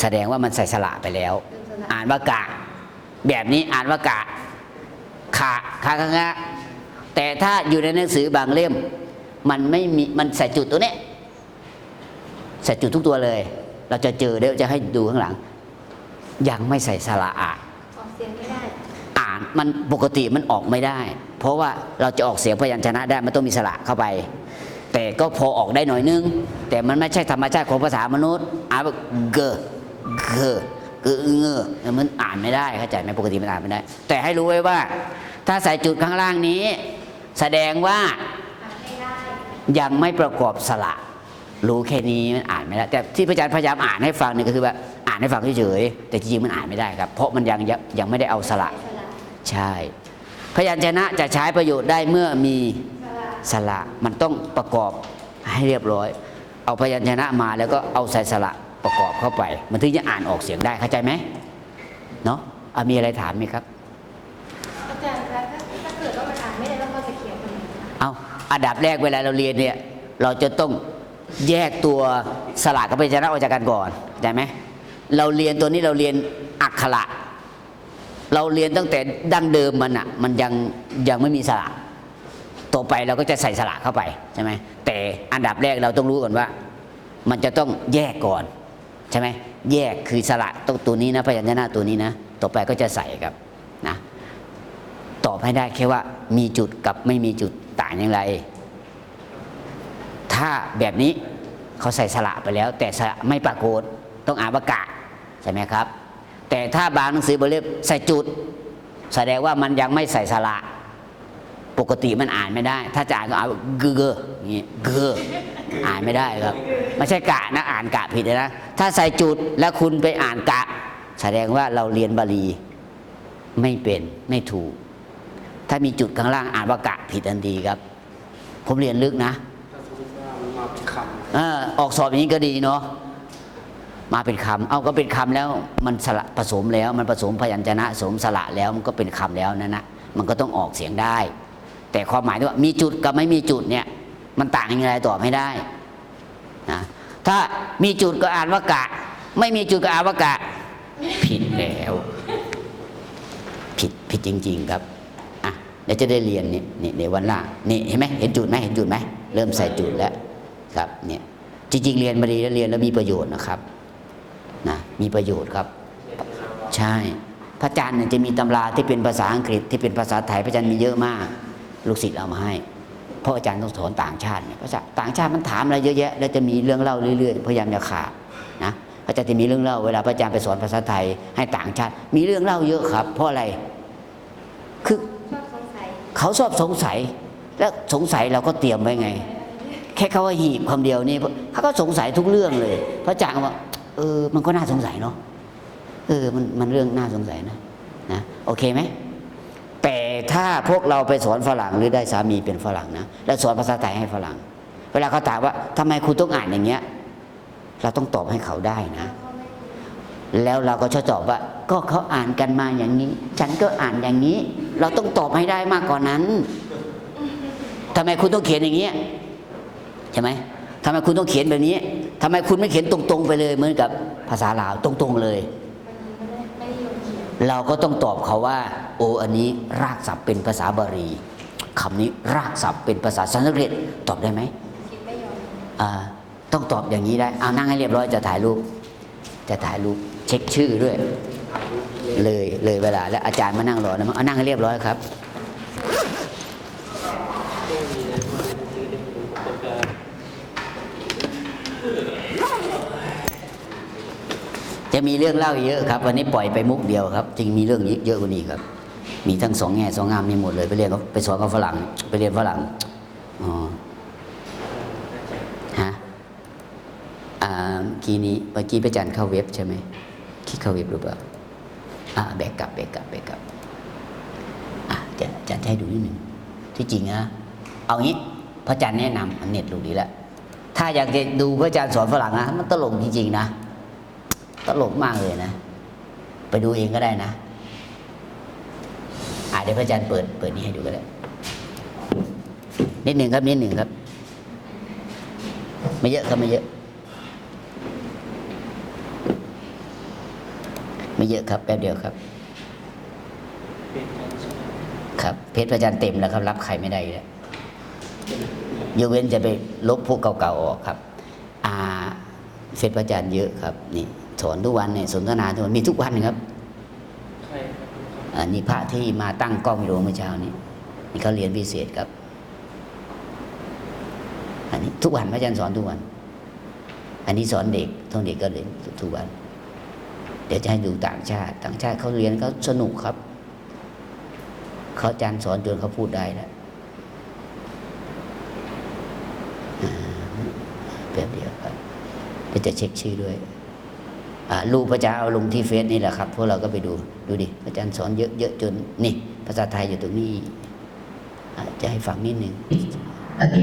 แสดงว่ามันใส่สระไปแล้วเป็นสระอ่านว่ากะ แบบนี้อ่านว่ากะขะคะคะงะแต่ถ้าอยู่ในหนังสือบางเล่ม มันไม่มีมันใส่จุดตัวเนี้ยใส่จุดทุกตัวเลย เราจะเจอเดี๋ยวจะให้ดูข้างหลัง ยังไม่ใส่สระอ่านออกเสียงไม่ได้ อ่านมันปกติมันออกไม่ได้ เพราะว่าเราจะออกเสียงพยัญชนะได้มันต้องมีสระเข้าไป แต่ก็พอออกได้หน่อยนึง แต่มันไม่ใช่ธรรมชาติของภาษามนุษย์อ่านแบบเกอเกอเกอเงอมันอ่านไม่ได้เข้าใจไหมปกติมันอ่านไม่ได้ แต่ให้รู้ไว้ว่า ถ้าใส่จุดข้างล่างนี้ แสดงว่ายังไม่ประกอบสระรู้แค่นี้มันอ่านไม่ได้แต่ที่พระอาจารย์พยายามอ่านให้ฟังเนี่ยก็คือว่าอ่านให้ฟังเฉยๆแต่จริงๆมันอ่านไม่ได้ครับ เพราะมันยังยังไม่ได้เอาสระสระใช่ พยัญชนะจะใช้ประโยชน์ได้เมื่อมี สระสระมันต้องประกอบให้เรียบร้อย เอาพยัญชนะมาแล้วก็เอาใส่สระประกอบเข้าไป มันถึงจะอ่านออกเสียงได้เข้าใจไหมเนาะอะมีอะไรถามไหมครับอาจารย์คะถ้าถ้าเกิดว่ามันอ่านไม่ได้แล้วเขาจะเขียนยังไงคะเอาอันดับแรกเวลาเราเรียนเนี่ยเราจะต้องแยกตัวสระกับพยัญชนะออกจากกันก่อนเข้าใจไหมเราเรียนตัวนี้เราเรียนอักขระเราเรียนตั้งแต่ดั้งเดิมมันอะ มันยังยังไม่มีสระ ต่อไปเราก็จะใส่สระเข้าไปใช่ไหมแต่อันดับแรกเราต้องรู้ก่อนว่า มันจะต้องแยกก่อนใช่ไหมแยกคือสระตรงตัวนี้นะพยัญชนะตัวนี้นะ ต่อไปก็จะใส่ครับนะตอบให้ได้แค่ว่ามีจุดกับไม่มีจุดต่างอย่างไร ถ้าแบบนี้เขาใส่สระไปแล้ว แต่สระไม่ปรากฏต้องอ่านว่ากะใช่ไหมครับ แต่ถ้าบางหนังสือบางเล่มใส่จุด แสดงว่ามันยังไม่ใส่สระ ปกติมันอ่านไม่ได้ ถ้าจะอ่านก็อ่านเกอเกออย่างงี้เกออ่านไม่ได้ครับไม่ใช่กะนะอ่านกะผิดเลยนะ ถ้าใส่จุดแล้วคุณไปอ่านกะ แสดงว่าเราเรียนบาลีไม่เป็นไม่ถูก ถ้ามีจุดข้างล่างอ่านว่ากะผิดทันทีครับ ผมเรียนลึกนะถ้าสมมติว่ามันมาเป็นคเออออกสอบอย่างนี้ก็ดีเนาะมาเป็นคำเอาก็เป็นคำแล้วมันสระผสมแล้ว มันผสมพยัญชนะสมสระแล้วมันก็เป็นคำแล้วนั่นนะมันก็ต้องออกเสียงได้ แต่ความหมายที่ว่ามีจุดกับไม่มีจุดเนี่ยมันต่างยังไงตอบไม่ได้นะถ้ามีจุดก็อ่านว่ากะ ไม่มีจุดก็อ่านว่ากะ ผิดแล้ว ผิดผิดจริง ๆ ครับอะเดี๋ยวจะได้เรียนนี่นี่ในวันล่างนี่เห็นไหมเห็นจุดไหมเห็นจุดไหมเริ่มใส่จุดแล้วครับเนี่ยจริง ๆ เรียนมาดีแล้วเรียนแล้วมีประโยชน์นะครับนะมีประโยชน์ครับ ใช่ พระอาจารย์เนี่ยจะมีตำราที่เป็นภาษาอังกฤษที่เป็นภาษาไทยพระอาจารย์มีเยอะมาก ลูกศิษย์เอามาให้ เพราะอาจารย์ต้องสอนต่างชาติเนี่ยภาษาต่างชาติมันถามอะไรเยอะแยะ แล้วจะมีเรื่องเล่าเรื่อยๆ พยายามจะขาดนะอาจารย์จะมีเรื่องเล่าเวลาพระอาจารย์ไปสอนภาษาไทยให้ต่างชาติ มีเรื่องเล่าเยอะครับ เพราะอะไร คือเขาชอบสงสัย แล้วสงสัยเราก็เตรียมไว้ไง แค่เขาว่าหีบคำเดียวนี่เขาก็สงสัยทุกเรื่องเลย พระอาจารย์ก็บอกเออ มันก็น่าสงสัยเนาะเออมันมันเรื่องน่าสงสัยนะนะโอเคไหม ถ้าพวกเราไปสอนฝรั่งหรือได้สามีเป็นฝรั่งนะแล้วสอนภาษาไทยให้ฝรั่ง เวลาเขาถามว่าทำไมคุณต้องอ่านอย่างเงี้ย เราต้องตอบให้เขาได้นะ แล้วเราก็ชอบตอบว่า ก็เขาอ่านกันมาอย่างนี้ ฉันก็อ่านอย่างนี้ เราต้องตอบให้ได้มากกว่านั้นทำไมคุณต้องเขียนอย่างนี้ยใช่ไหมทำไมคุณต้องเขียนแบบนี้ทำไมคุณไม่เขียนตรงๆไปเลยเหมือนกับภาษาลาวตรงๆเลย เขียนเราก็ต้องตอบเขาว่า โอ้อันนี้รากศัพท์เป็นภาษาบาลีคำนี้รากศัพท์เป็นภาษาสันสกฤตตอบได้ไหมคิดไม่ยอมอ่าต้องตอบอย่างนี้ได้เอานั่งให้เรียบร้อยจะถ่ายรูป จะถ่ายรูปเช็คชื่อด้วย เลยเลยเวลาแล้วอาจารย์มานั่งรอนะเอานั่งให้เรียบร้อยครับ จะมีเรื่องเล่าเยอะครับ วันนี้ปล่อยไปมุกเดียวครับจริงมีเรื่องเยอะกว่านี้ครับ มีทั้งสองแง่สองงามมีหมดเลย ไปเรียนเขาไปสอนกับฝรั่ง ไปเรียนฝรั่งอ๋อฮะอ่าอกี้นี้เมื่อกี้ไปจันเข้าเว็บใช่ไหมคิดเข้าเว็บหรือเปล่าอ่าแบกกลับแบกกลับแบกกลับอะจะจะให้ดูนิดหนึ่งที่จริงนะเอางี้พระอาจารย์แนะนำเน็ตดูดีแล้วถ้าอยากจะดูพระอาจารย์สอนฝรั่งนะมันตลกจริงๆนะ ตลกมากเลยนะ ไปดูเองก็ได้นะอาเดี๋ยวพระอาจารย์เปิดเปิดนี้ให้ดูก็ได้ นิดหนึ่งครับ นิดหนึ่งครับ ไม่เยอะครับไม่เยอะ ไม่เยอะครับแป๊บเดียวครับ ครับ เพชรพระจันทร์เต็มแล้วครับ รับใครไม่ได้แล้วยกเว้นจะไปลบพวกเก่าๆออกครับ อ่าเฟซพระจันทร์เยอะครับ นี่ สอนทุกวันเนี่ยสนทนาทุกวันมีทุกวันครับใช่ครับอันนี้พระที่มาตั้งกล้องวิดีโอเมื่อเช้านี้นี่เขาเรียนพิเศษครับอันนี้ทุกวันพระอาจารย์สอนทุกวัน อันนี้สอนเด็กท้องเด็กก็เรียนทุกวัน เดี๋ยวจะให้ดูต่างชาติ ต่างชาติเขาเรียนเขาสนุกครับเขาอาจารย์สอนจนเขาพูดได้แล้วอ่าแป๊บเดียวครับเดี๋ยวจะเช็คชื่อด้วยอ่า รูปพระอาจารย์เอาลงที่เฟซนี่แหละครับพวกเราก็ไปดูดูดิพระอาจารย์สอนเยอะเยอะจนนี่ ภาษาไทยอยู่ตรงนี้จะให้ฟังนิดนึงโอเค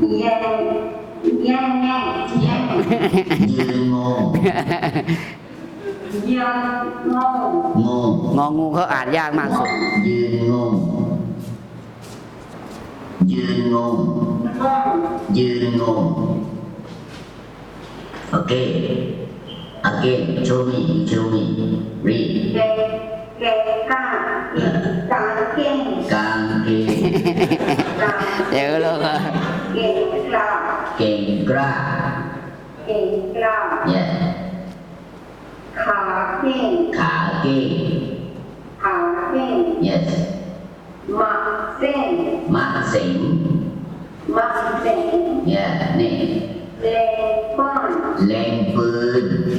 แย่แย่แย่แย่ยืนงยังงงงงงองูเขาอ่านยากมากสุดยืนงงยืนงงงง ยืนงงโอเค again show me show me read เด็กเด็กกาจางเก่งกางเกงจางเดี๋ยวเราก็เก่งกล้าเก่งกล้าเก่งกล้า yeah ขาเก่งขาเก้งขาเก่ง yes มาเส้นมะเสง Dạ, yeah, nè Lên phương Lên phương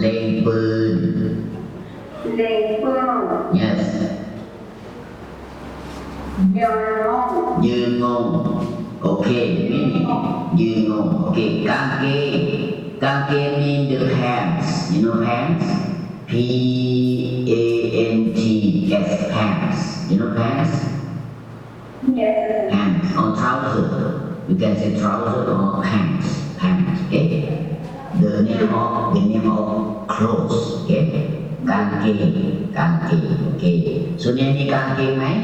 Lên phương Lên phương Yes Như ngôn Như ngôn Ok, cam kê. Cam kê Kake mean the hands. You know hands? P-A-N-T-S Hands. You know hands? trouser, You can say trouser or pants, pants. Okay? The name of the name of clothes. Okay? Càng kê, càng kê, okay. So nên đi càng kê mấy?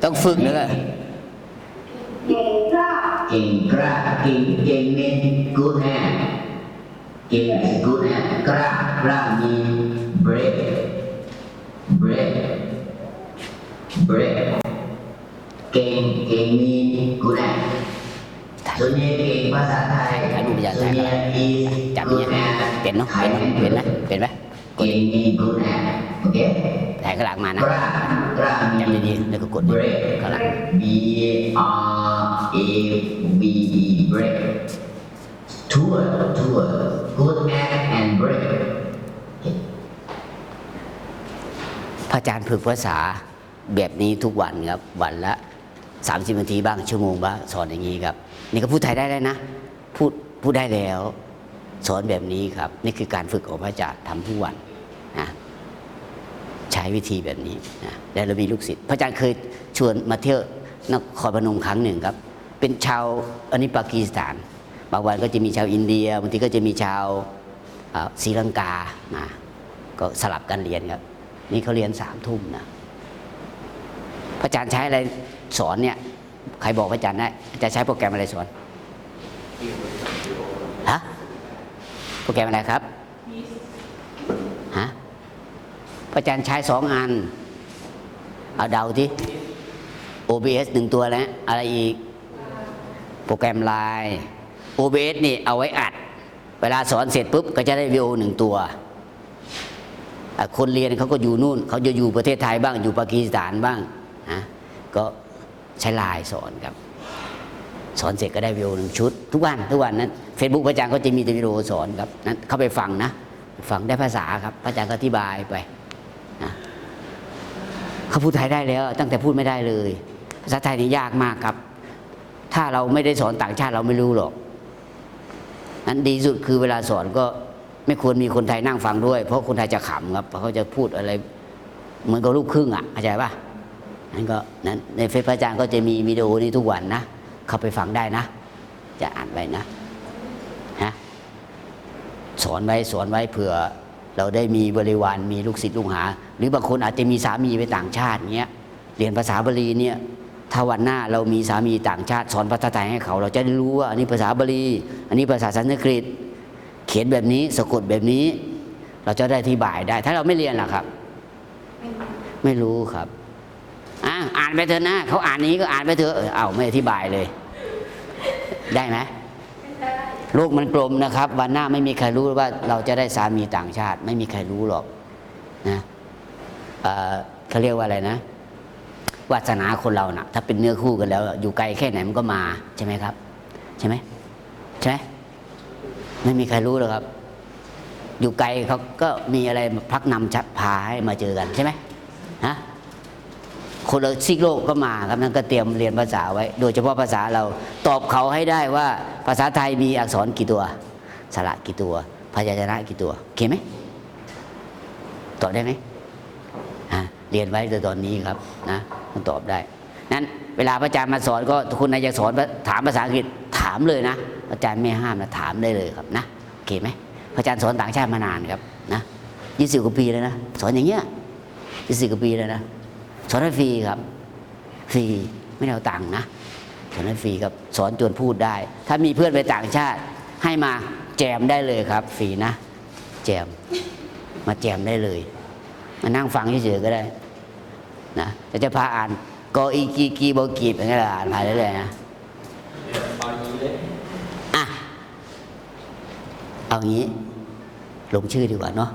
Tóc phước nữa Kèn ra Kèn ra Kèn kèn nên Good hand เก่ง good hand กล้ากล้า mean brave brave brave เก่งเก่ง mean good hand ส่วนใหญ่เก่งภาษาไทยถ่ายรูปภาษาไทส่วยนใหญ่ is จับเนี่ยเป็นเนาะเป็นเนาะเป็นนะเป็นไหมกดเก่ง mean good โอเคถ่ายข้างหลังมานะจับ mean ดีๆแล้วก็กดนี่ brave ข้างหลัง B R A V E brave tour tour good at and brave พระอาจารย์ฝึกภาษาแบบนี้ทุกวันครับ วันละ 30นาทีบ้างชั่วโมงบ้างสอนอย่างนี้ครับ นี่ก็พูดไทยได้แล้วนะ พูดพูดได้แล้ว สอนแบบนี้ครับ นี่คือการฝึกของพระอาจารย์ทำทุกวันนะใช้วิธีแบบนี้นะแล้วเรามีลูกศิษย์พระอาจารย์เคยชวนมาเที่ยวนครพนมครั้งหนึ่งครับ เป็นชาวอันนี้ปากีสถาน บางวันก็จะมีชาวอินเดียบางทีก็จะมีชาวศรีลังกามาก็สลับกันเรียนครับ นี่เขาเรียนสามทุ่มนะพระอาจารย์ใช้อะไรสอนเนี่ย ใครบอกพระอาจารย์ได้จารย์ใช้โปรแกรมอะไรสอนฮะโปรแกรมอะไรครับฮะพระอาจารย์ใช้สองอัน เอาเดาที่ OBS หนึ่งตัวแล้ว อะไรอีก โปรแกรมไลน์ OBS นี่เอาไว้อัด เวลาสอนเสร็จปุ๊บก็จะได้วิดีโอหนึ่งตัว คนเรียนเขาก็อยู่นู่น เขาจะอยู่ประเทศไทยบ้างอยู่ปากีสถานบ้างนะก็ใช้ไลน์สอนครับ สอนเสร็จก็ได้วิดีโอหนึ่งชุด ทุกวันทุกวันนั้นเฟซบุ๊กพระอาจารย์ก็จะมีแต่วิดีโอสอนครับนั้นเข้าไปฟังนะฟังได้ภาษาครับพระอาจารย์ก็อธิบายไปนะเขาพูดไทยได้แล้ว ตั้งแต่พูดไม่ได้เลย ภาษาไทยนี่ยากมากครับ ถ้าเราไม่ได้สอนต่างชาติเราไม่รู้หรอก นั้นดีสุดคือเวลาสอนก็ไม่ควรมีคนไทยนั่งฟังด้วย เพราะคนไทยจะขำครับเพราะเขาจะพูดอะไร เหมือนกับลูกครึ่งอะเข้าใจป่ะนั้นก็นั้นในเฟซพระอาจารย์ก็จะมีวิดีโอนี้ทุกวันนะเข้าไปฟังได้นะ จะอ่านไว้นะฮะสอนไว้สอนไว้เผื่อเราได้มีบริวารมีลูกศิษย์ลูกหา หรือบางคนอาจจะมีสามีไปต่างชาติเงี้ยเรียนภาษาบาลีเนี่ย ถ้าวันหน้าเรามีสามีต่างชาติสอนภาษาไทยให้เขา เราจะได้รู้ว่าอันนี้ภาษาบาลี อันนี้ภาษาสันสกฤต เขียนแบบนี้สะกดแบบนี้ เราจะได้อธิบายได้ ถ้าเราไม่เรียนล่ะครับ ไม่รู้ครับอะอ่านไปเถอะนะเขาอ่านนี้ก็อ่านไปเถอะเออเอาไม่อธิบายเลย ได้ไหมไม่ได้โลกมันกลมนะครับ วันหน้าไม่มีใครรู้ว่า เราจะได้สามีต่างชาติ ไม่มีใครรู้หรอกนะเอ่อเขาเรียกว่าอะไรนะ วาสนาคนเรานะ่ะ ถ้าเป็นเนื้อคู่กันแล้ว อยู่ไกลแค่ไหนมันก็มาใช่ไหมครับ ใช่ไหมใช่ไหมไม่มีใครรู้หรอกครับ อยู่ไกลเขาก็มีอะไรพักนำชักพาให้มาเจอกันใช่ไหมฮะคนละซีกโลกก็มาครับนั่นก็เตรียมเรียนภาษาไว้ โดยเฉพาะภาษาเราตอบเขาให้ได้ว่าภาษาไทยมีอักษรกี่ตัว สระกี่ตัว พยัญชนะกี่ตัวโอเคไหมตอบได้ไหมฮะเรียนไว้แต่ตอนนี้ครับนะ ต้องตอบได้ นั้นเวลาพระอาจารย์มาสอนก็คุณนายจะสอนถามภาษาอังกฤษถามเลยนะ อาจารย์ไม่ห้ามนะถามได้เลยครับนะโอเคไหมพระอาจารย์สอนต่างชาติมานานครับนะยี่สิบกว่าปีแล้วนะ สอนอย่างเงี้ยยี่สิบกว่าปีแล้วนะสอนให้ฟรีครับ ฟรีไม่เอาตังค์นะสอนให้ฟรีครับสอนจนพูดได้ ถ้ามีเพื่อนไปต่างชาติ ให้มาแจมได้เลยครับ ฟรีนะ แจมมาแจมได้เลย มานั่งฟังเฉยๆก็ได้ นะแต่จะพาอ่านกออีกีกีโบกีบอย่างเงี้ยอ่านไปเรื่อยๆนะบาลีเลยอะเอางี้ลงชื่อดีกว่าเนาะ